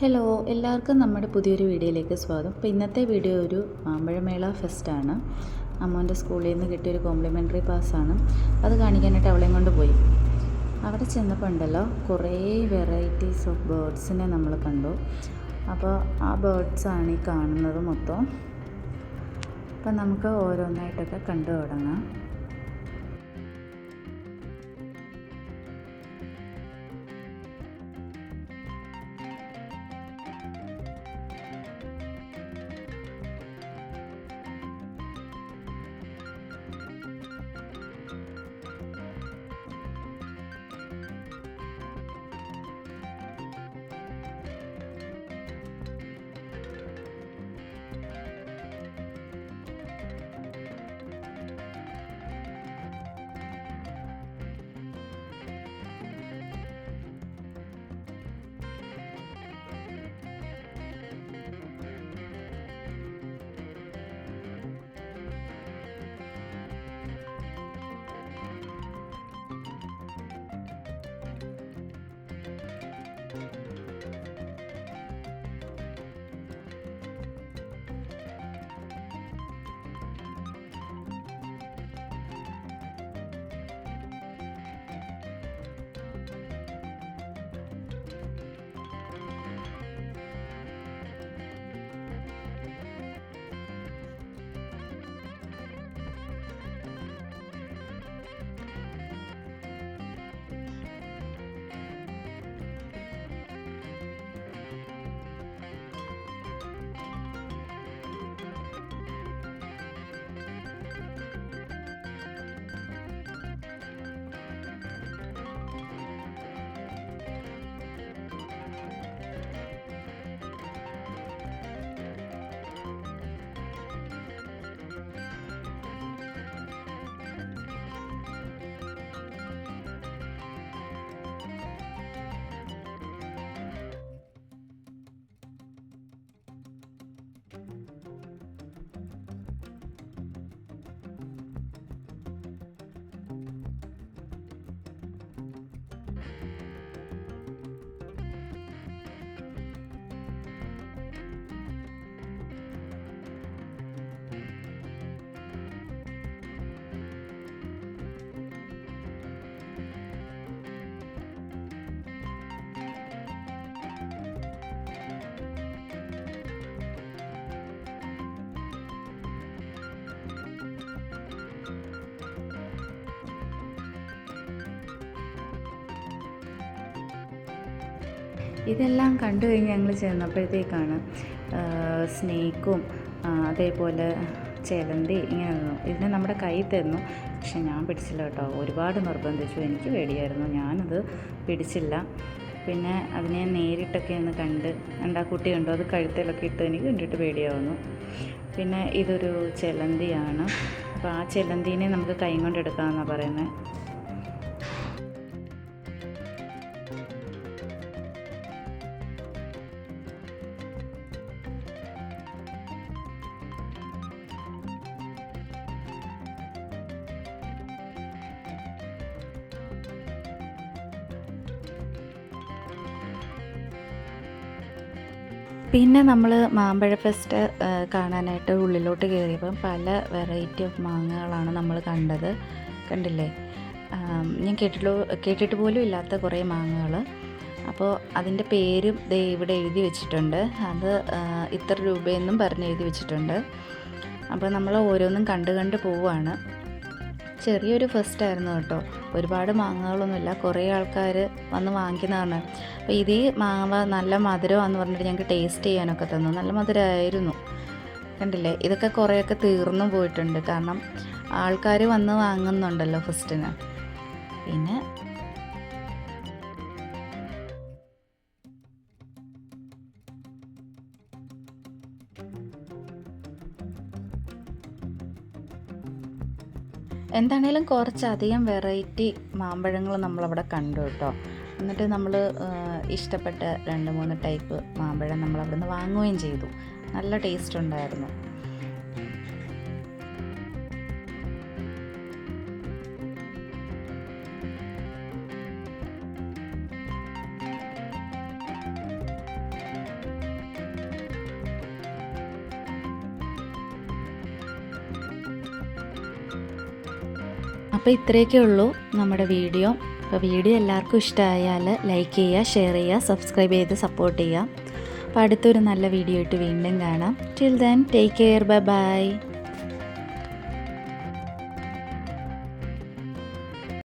Hello എല്ലാവർക്കും നമ്മുടെ പുതിയൊരു വീഡിയോയിലേക്ക് സ്വാഗതം. അപ്പോൾ ഇന്നത്തെ വീഡിയോ ഒരു മാമ്പഴമേള ഫെസ്റ്റാണ് അമ്മോന്റെ സ്കൂളിൽ നിന്ന് കിട്ടിയൊരു കോംപ്ലിമെന്ററി പാസ്സാണ് അത് കാണിക്കാനായിട്ട് അവളെയും കൊണ്ട് പോയി. അവിടെ ചെന്നപ്പോൾ ഉണ്ടല്ലോ കുറേ വെറൈറ്റീസ് ഓഫ് ബേർഡ്സിനെ നമ്മൾ കണ്ടു. അപ്പോൾ ആ ബേർഡ്സാണ് ഈ കാണുന്നത് മൊത്തം. അപ്പം നമുക്ക് ഓരോന്നായിട്ടൊക്കെ കണ്ടു തുടങ്ങാം. ഇതെല്ലാം കണ്ടു കഴിഞ്ഞ് ഞങ്ങൾ ചെന്നപ്പോഴത്തേക്കാണ് സ്നേക്കും അതേപോലെ ചെലന്തി ഇങ്ങനെ നിന്നു ഇതിനെ നമ്മുടെ കൈ തന്നു. പക്ഷെ ഞാൻ പിടിച്ചില്ല കേട്ടോ. ഒരുപാട് നിർബന്ധിച്ചു. എനിക്ക് പേടിയായിരുന്നു. ഞാനത് പിടിച്ചില്ല. പിന്നെ അതിനെ നേരിട്ടൊക്കെ ഒന്ന് കണ്ട് എന്താ കുട്ടി കണ്ടു? അത് കഴുത്തിലൊക്കെ ഇട്ട് എനിക്ക് കണ്ടിട്ട് പേടിയാവുന്നു. പിന്നെ ഇതൊരു ചെലന്തിയാണ്. അപ്പോൾ ആ ചെലന്തിനെ നമുക്ക് കൈ കൊണ്ട് എടുക്കാമെന്നാണ് പറയുന്നത് പിന്നെ നമ്മൾ മാമ്പഴ ഫെസ്റ്റ് കാണാനായിട്ട് ഉള്ളിലോട്ട് കയറിയപ്പം പല വെറൈറ്റി ഓഫ് മാങ്ങകളാണ് നമ്മൾ കണ്ടത്. കണ്ടില്ലേ? ഞാൻ കേട്ടിട്ട് കേട്ടിട്ട് പോലും ഇല്ലാത്ത കുറേ മാങ്ങകൾ അപ്പോൾ അതിന്റെ പേരും ദേ ഇവിടെ എഴുതി വെച്ചിട്ടുണ്ട്. അത് ഇത്ര രൂപയെന്നും പറഞ്ഞ് എഴുതി വെച്ചിട്ടുണ്ട്. അപ്പോൾ നമ്മൾ ഓരോന്നും കണ്ട് കണ്ട് പോവുകയാണ് ചെറിയൊരു ഫസ്റ്റ് ആയിരുന്നു കേട്ടോ. ഒരുപാട് മാങ്ങകളൊന്നുമില്ല. കുറേ ആൾക്കാർ വന്ന് വാങ്ങിക്കുന്നതാണ്. അപ്പോൾ ഇതേ മാങ്ങ നല്ല മധുരമാണെന്ന് പറഞ്ഞിട്ട് ഞങ്ങൾക്ക് ടേസ്റ്റ് ചെയ്യാനൊക്കെ തന്നു. നല്ല മധുരമായിരുന്നു കണ്ടില്ലേ? ഇതൊക്കെ കുറേയൊക്കെ തീർന്നു പോയിട്ടുണ്ട്. കാരണം ആൾക്കാർ വന്ന് വാങ്ങുന്നുണ്ടല്ലോ ഫസ്റ്റിന് പിന്നെ എന്താണേലും കുറച്ചധികം വെറൈറ്റി മാമ്പഴങ്ങൾ നമ്മളവിടെ കണ്ടു കേട്ടോ. എന്നിട്ട് നമ്മൾ ഇഷ്ടപ്പെട്ട രണ്ട് മൂന്ന് ടൈപ്പ് മാമ്പഴം നമ്മൾ നിന്ന് വാങ്ങുകയും ചെയ്തു. നല്ല ടേസ്റ്റ് ഉണ്ടായിരുന്നു. അപ്പോൾ ഇത്രയൊക്കെ ഉള്ളൂ നമ്മുടെ വീഡിയോ. അപ്പോൾ വീഡിയോ എല്ലാവർക്കും ഇഷ്ടമായാൽ ലൈക്ക് ചെയ്യുക ഷെയർ ചെയ്യുക സബ്സ്ക്രൈബ് ചെയ്ത് സപ്പോർട്ട് ചെയ്യുക. അപ്പോൾ അടുത്തൊരു നല്ല വീഡിയോ ആയിട്ട് വീണ്ടും കാണാം. Till then take care bye bye